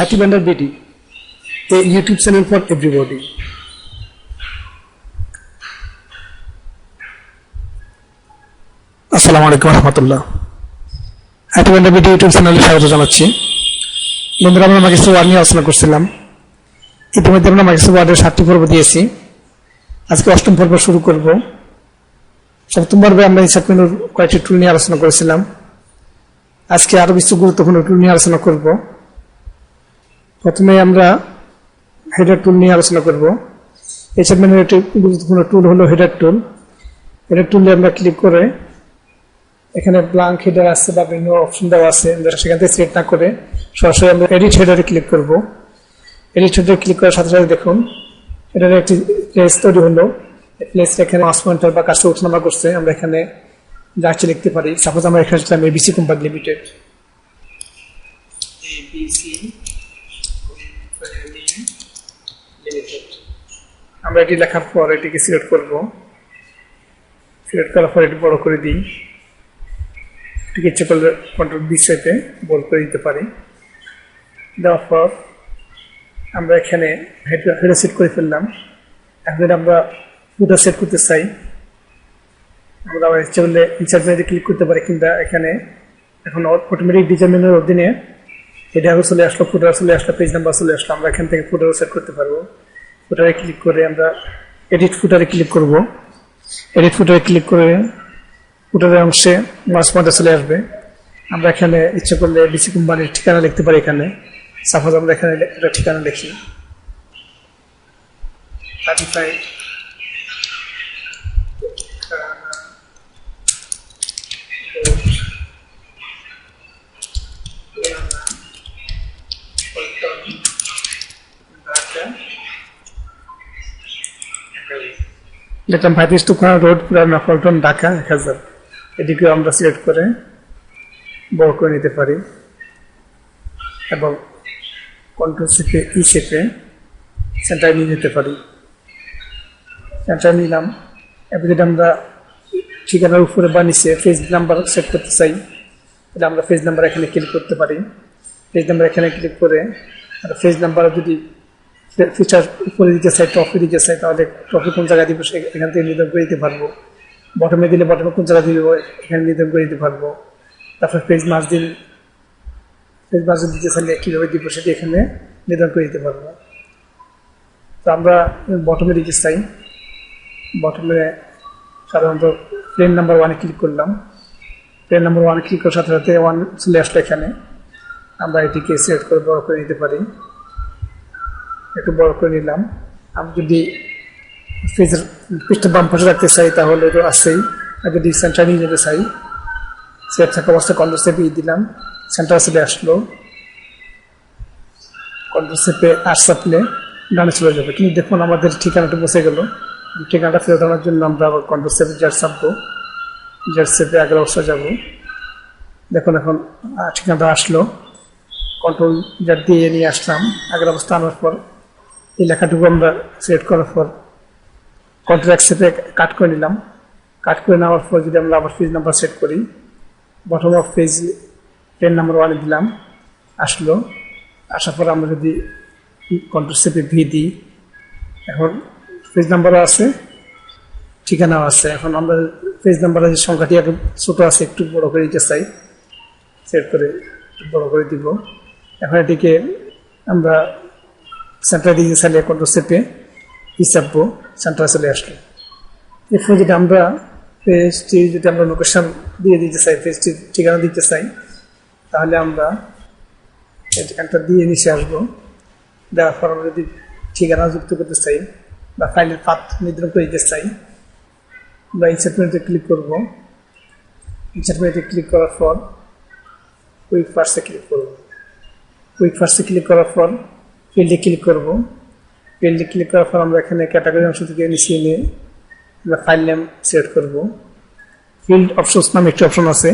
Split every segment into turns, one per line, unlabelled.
IT Vendor BD, a YouTube channel for everybody. আসসালামু আলাইকুম রহমতুল্লাহ আইটি ভেন্ডার বিডি ইউটিউব চ্যানেলে স্বাগত জানাচ্ছি। বন্ধুরা আমরা মাইক্রোসফট ওয়ার্ড নিয়ে আলোচনা করছিলাম। ইতিমধ্যে আমরা মাইক্রোসফট ওয়ার্ডের সাতটি পর্ব দিয়েছি। আজকে অষ্টম পর্ব শুরু করব। সপ্তম পর্বে আমরা ইনসার্ট মেনুর কয়েকটি টুল নিয়ে আলোচনা করেছিলাম। আজকে আরও কিছু গুরুত্বপূর্ণ টুল নিয়ে আলোচনা করব। প্রথমে আমরা হেডার টুল নিয়ে আলোচনা করব। মেনুর একটি গুরুত্বপূর্ণ টুল হলো হেডার টুল হেডার টুলে আমরা ক্লিক করে এখানে ব্লাঙ্ক হেডার আছে বা বিভিন্ন অপশন দেওয়া আছে, আমরা সেখান থেকে সিলেক্ট না করে সরাসরি আমরা এডিট হেডারে ক্লিক করব। এডিট হেডারে ক্লিক করার সাথে সাথে দেখুন এটার একটি প্লেস তৈরি হলো। প্লেস এখানে মাস পয়েন্টার বা কাজটা উঠানামা করছে। আমরা এখানে যা লিখতে পারি। সাপোজ আমরা এখানে লিখলাম এবিসি কোম্পানি লিমিটেড. আমরা এটি লেখার পর এটিকে সিলেক্ট করব। সিলেক্ট করার পর এটি বড় করে দিই। এটিকে ইচ্ছে করলে কন্ট্রোল বিষয়তে বড় করে দিতে পারি। দেওয়ার পর আমরা এখানে হেডার সেট করে ফেললাম। এখন আমরা ফুটার সেট করতে চাই। আমরা আবার ইচ্ছে করলে ইনসার্ট মেনুতে ক্লিক করতে পারি, কিংবা এখানে এখন অটোমেটিক ডিজাইনের অধীনে হেডারও চলে আসলো ফুটার চলে আসলো পেজ নাম্বার চলে আসলো, আমরা এখান থেকে ফুটারও সেট করতে পারব। ফুটারে ক্লিক করে আমরা এডিট ফুটারে ক্লিক করব। এডিট ফুটারে ক্লিক করে ফুটারের অংশে পয়েন্টে চলে আসবে। আমরা এখানে ইচ্ছে করলে বিসি কোম্পানির ঠিকানা লিখতে পারি এখানে। সাপোজ আমরা এখানে একটা ঠিকানা লিখি। থার্টি ফাইভ লিখলাম ভাইতিস টুকানা রোড পুরানা পল্টন ঢাকা এক হাজার এদিকেও আমরা সিলেক্ট করে বড় করে নিতে পারি। এবং কন্ট্রোল শেপে ই শেপে সেন্টার নিয়ে যেতে পারি। সেন্টার নিলাম। এবার যদি আমরা ঠিকানার উপরে বা নিচে ফেজ নাম্বার সেট করতে চাই। তাহলে আমরা পেজ নাম্বার এখানে ক্লিক করতে পারি। পেজ নাম্বার এখানে ক্লিক করে পেজ নাম্বার যদি ফিচার উপরে দিতে চাই টপে দিতে চাই, তাহলে টপে কোন জায়গায় দিব এখান থেকে নির্ধারণ করে দিতে পারব। বটমে দিলে বটমে কোন জায়গায় দিব, এখানে নির্ধারণ করে দিতে পারব। তারপর পেজ মাস দিন পেজ মাস দিতে চাইলে কীভাবে দিব সেটি এখানে নির্ধারণ করে দিতে পারব। তো আমরা বটমে দিতে চাই। বটমে সাধারণত প্লেন নাম্বার ওয়ানে ক্লিক করলাম। প্লেন নাম্বার ওয়ানে ক্লিক করার সাথে সাথে ওয়ান চলে আসলো এখানে আমরা এটিকে সিলেক্ট করে বড় করে নিতে পারি। একটু বড় করে নিলাম। আমি যদি পেজের বাম পাশে রাখতে চাই, তাহলে তো আসছেই আর যদি সেন্টার নিয়ে যেতে চাই সেট থাকা অবস্থা কন্ট্রোল সেপে দিলাম। সেন্টার চলে আসলো। কন্ট্রোল সেপে আর ডানে চলে যাবে। কিন্তু দেখুন, আমাদের ঠিকানাটা বসে গেল। ঠিকানাটা ফেরত আনার জন্য আমরা আবার কন্ট্রোল সেপে যার চাপবো যার সেপে আগের অবস্থা যাব। দেখুন, এখন ঠিকানাটা আসলো। কন্ট্রোল যার দিয়ে নিয়ে আসলাম। আগের অবস্থা আনার পর এই লেখাটুকু আমরা সিলেক্ট করার পর কন্ট্রোল একসাথে কাট করে নিলাম। কাট করে নেওয়ার পর যদি আমরা আবার পেজ নাম্বার সেট করি bottom of page plain number ওয়ানে দিলাম, আসলো। আসার পর আমরা যদি কন্ট্রাক্ট সেপে ভি দিই, এখন পেজ নাম্বারও আছে, ঠিকানাও আছে। এখন আমরা পেজ নাম্বারের যে সংখ্যাটি একটু ছোটো আছে, একটু বড় করে দিতে চাই সেট করে একটু বড় করে দিব। এখন এটিকে আমরা সেন্টার দিয়ে চালিয়ে কন্ট্রোল সেপে হিসাববো সেন্টার চলে আসলো। এরপরে যদি আমরা পেজটি যদি আমরা লোকেশন দিয়ে দিতে চাই পেজটির ঠিকানা দিতে চাই, তাহলে আমরা একটা দিয়ে নিচে আসব। দেওয়ার পর আমরা যদি ঠিকানা যুক্ত করতে চাই বা ফাইলের পাত নির্ধারণ করে দিতে চাই, আমরা ইনসার্ট মেনুতে ক্লিক করব। ইনসার্ট মেনুতে ক্লিক করার পর কুইক ফার্স্টে ক্লিক করব। কুইক ফার্স্টে ক্লিক করার পর ফিল্ডে ক্লিক করব। ফিল্ডে ক্লিক করার পর আমরা এখানে ক্যাটাগরি অংশ থেকে নিচে নিয়ে আমরা ফাইল নেম সিলেক্ট করব। ফিল্ড অপশনস নামে একটি অপশন আছে।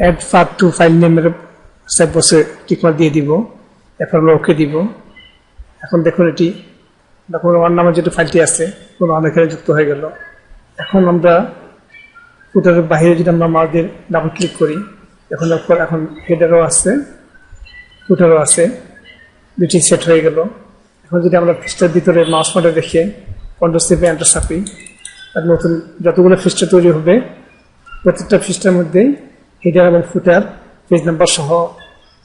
অ্যাড ফার টু ফাইল নেমের স্টেপ বসে টিকমার দিয়ে দিব। এরপর আমরা ওকে দিব। এখন দেখুন এটি, দেখুন আমার নামে যেটা ফাইলটি আছে, কোনো এখানে যুক্ত হয়ে গেল। এখন আমরা ফুটারের বাইরে যদি আমরা মাউসের ডাবল ক্লিক করি এখন এখন হেডারও আছে ফুটারও আছে। দুটি সেট হয়ে গেল। এখন যদি আমরা ফিস্টার ভিতরে মাউস পয়েন্টার রেখে কন্ট্রোল চাপি আর নতুন যতগুলো ফিস্টার তৈরি হবে, প্রত্যেকটা ফিস্টার মধ্যে হেডার এবং ফুটার পেজ নাম্বার সহ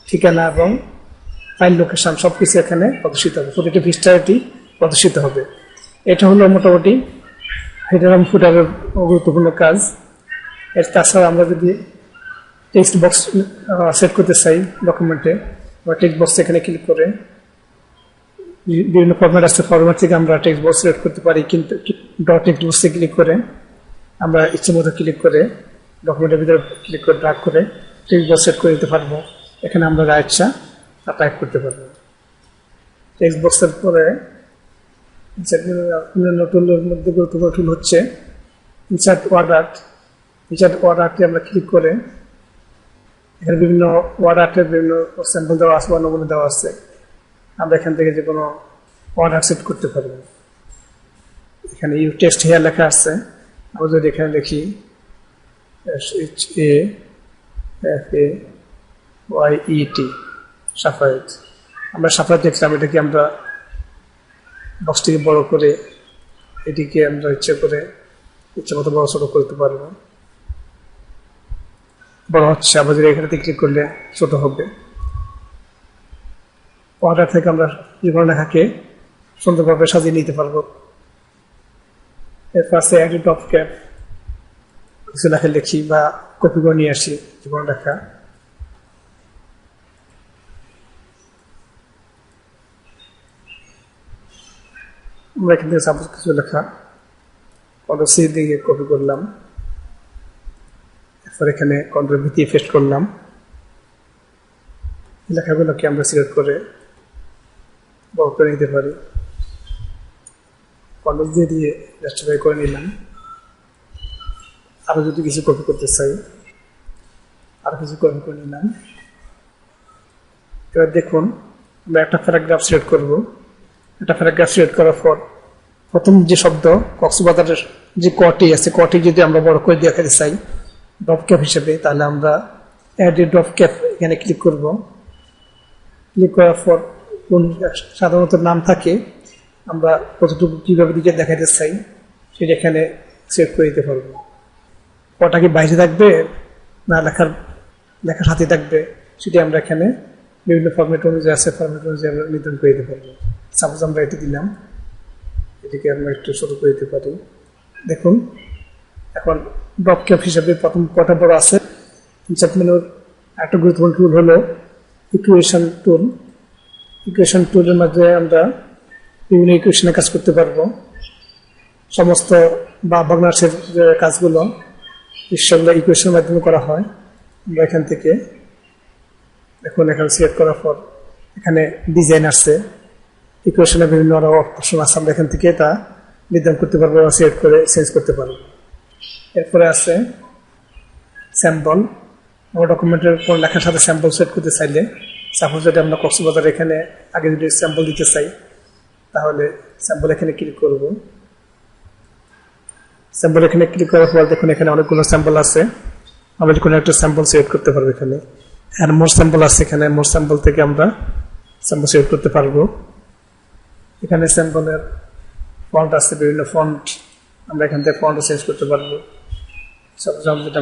ঠিকানা এবং ফাইল লোকেশন সব কিছু এখানে প্রদর্শিত হবে। প্রতিটি ফিস্টার এটি প্রদর্শিত হবে। এটা হলো মোটামুটি হেডার এবং ফুটারের গুরুত্বপূর্ণ কাজ। এর তাছাড়া আমরা যদি টেক্সট বক্স সেট করতে চাই ডকুমেন্টে বা টেক্সট বক্স এখানে ক্লিক করে বিভিন্ন ফরম্যাট আছে ফরম্যাট থেকে আমরা টেক্সট বক্স সিলেক্ট করতে পারি, কিন্তু ডট টেক্সট বক্সে ক্লিক করে, আমরা ইচ্ছে মতো ক্লিক করে ডকুমেন্টের ভিতরে ক্লিক করে ড্রাগ করে টেক্সট বক্স সেট করে দিতে পারব। এখানে আমরা যা ইচ্ছা তা টাইপ করতে পারব। টেক্সট বক্সের পরে টুলের মধ্যে গুরুত্বপূর্ণ টুল হচ্ছে ইনসার্ট আর্ট ইনসার্ট ওয়ার্ড আর্টে আমরা ক্লিক করে এখানে বিভিন্ন ওয়ার্ড আর্টের বিভিন্ন স্যাম্পল দেওয়া আছে বা নমুনা দেওয়া আছে, আমরা এখান থেকে যে কোনো ওয়ার্ড আর্ট সেট করতে পারব এখানে ইউ টেস্ট হেয়ার লেখা আছে। আমরা যদি এখানে লিখি S H A F A Y E T Safayet. আমরা সাফায়েত দেখলাম এটাকে আমরা বক্সটিকে বড় করে, এটিকে আমরা ইচ্ছে করে ইচ্ছে মতো বড় ছোট করতে পারব। বড় হচ্ছে যদি এখানে ক্লিক করলে ছোট হবে। অর্ডার থেকে আমরা জীবন লেখাকে সুন্দরভাবে সাজিয়ে নিতে পারব। এর পাশে একটি টপ ক্যাপ কিছু লেখা লিখি বা কপি করে নিয়ে আসি জীবন লেখা। আমরা এখান থেকে সাপোজ কিছু লেখা। কন্ট্রোল সি দিয়ে কপি করলাম। এরপর এখানে কন্ট্রোল ভি দিয়ে পেস্ট করলাম। লেখাগুলোকে আমরা সিলেক্ট করে বড় করে নিতে পারি। কন্ট্রোল দিয়ে দিয়ে জাস্টিফাই করে নিলাম। আরও যদি কিছু কপি করতে চাই, আরও কিছু কপি করে নিলাম। এবার দেখুন, আমরা একটা প্যারাগ্রাফ সিলেক্ট করব। একটা প্যারাগ্রাফ সিলেক্ট করার পর প্রথম যে শব্দ, কক্সবাজারের যে কটি আছে, কটি যদি আমরা বড় করে দেখাতে চাই ডপ ক্যাপ হিসেবে তাহলে আমরা অ্যাড এ ডপ ক্যাপ এখানে ক্লিক করব। ক্লিক করার পর কোন সাধারণত নাম থাকে, আমরা কতটুকু কীভাবে দিকে দেখাতে চাই সেটা এখানে সেভ করে দিতে পারব। কটা কি বাইরে থাকবে না লেখার লেখার হাতে থাকবে সেটি আমরা এখানে বিভিন্ন ফর্মেট অনুযায়ী আছে ফর্মেট অনুযায়ী আমরা নির্ধারণ করে দিতে পারব। সাপোজ আমরা এটি দিলাম, এটিকে আমরা একটু ছোট করে দিতে পারি। দেখুন, এখন ডপ ক্যাপ হিসাবে প্রথম কটা বড় আছে। ইনসার্ট একটা গুরুত্বপূর্ণ টুল হলো ইকুয়েশন টুল ইকুয়েশন টুলের মধ্যে আমরা বিভিন্ন ইকুয়েশনে কাজ করতে পারব। সমস্ত বা ভগ্নাংশের কাজগুলো সেগুলো ইকুয়েশনের মাধ্যমে করা হয়। আমরা এখান থেকে দেখুন এখানে সিলেক্ট করার পর এখানে ডিজাইন আসছে। ইকুয়েশনের বিভিন্ন অপশন আছে। আমরা এখান থেকে তা নির্ধারণ করতে পারব বা সিলেক্ট করে চেঞ্জ করতে পারব। এরপরে আছে স্যাম্পল আমার ডকুমেন্টের কোন লেখার সাথে স্যাম্পল সেট করতে চাইলে সাপোজ যদি আমরা কক্সবাজার এখানে আগে যদি স্যাম্পল দিতে চাই, তাহলে স্যাম্পল এখানে ক্লিক করব। স্যাম্পল এখানে ক্লিক করার পর দেখুন এখানে অনেকগুলো স্যাম্পল আছে। আমরা কোনো একটা স্যাম্পল সিলেক্ট করতে পারব এখানে। আর মোর স্যাম্পল আছে এখানে মোর স্যাম্পল থেকে আমরা স্যাম্পল সিলেক্ট করতে পারব। এখানে স্যাম্পলের ফন্ট আছে, বিভিন্ন ফন্ট আমরা এখান থেকে ফন্ট চেঞ্জ করতে পারব। যেটা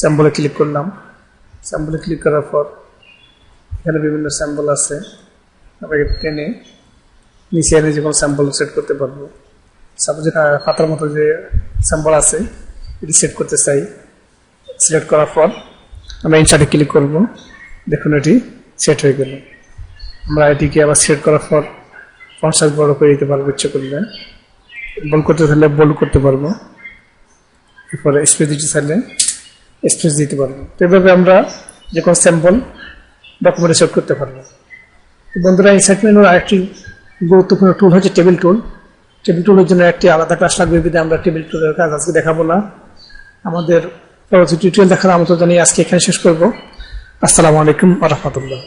স্যাম্পল ক্লিক করলাম। স্যাম্পলে ক্লিক করার পর এখানে বিভিন্ন স্যাম্পল আছে। আমরা টেনে নিচে এনে যে কোনো স্যাম্পল সেট করতে পারব। সাপোজ পাতার মতো যে স্যাম্পল আছে, এটি সেট করতে চাই। সিলেক্ট করার পর আমরা ইনসার্টে ক্লিক করব। দেখুন এটি সেট হয়ে গেল। আমরা এটিকে আবার সেট করার পর ফন্ট সাইজ বড় করে দিতে পারব, ইচ্ছে করলে। বল করতে চাইলে বল করতে পারব। এরপরে স্পেস দিতে চাইলে স্পেস দিতে পারব। তো এভাবে আমরা যে কোনো স্যাম্পল ডকুমেন্টে সেট করতে পারব। বন্ধুরা ইনসার্ট মেনুর আরেকটি গুরুত্বপূর্ণ টুল হচ্ছে টেবিল টুল টেবিল টুলের জন্য একটি আলাদা ক্লাস লাগবে বিধে আমরা টেবিল টুলের কাজ আজকে দেখাবো না। আমাদের পরবর্তী টিউটোরিয়াল দেখার আমন্ত্রণ জানিয়ে আজকে এখানে শেষ করব। আসসালামু আলাইকুম রহমতুল্লাহ।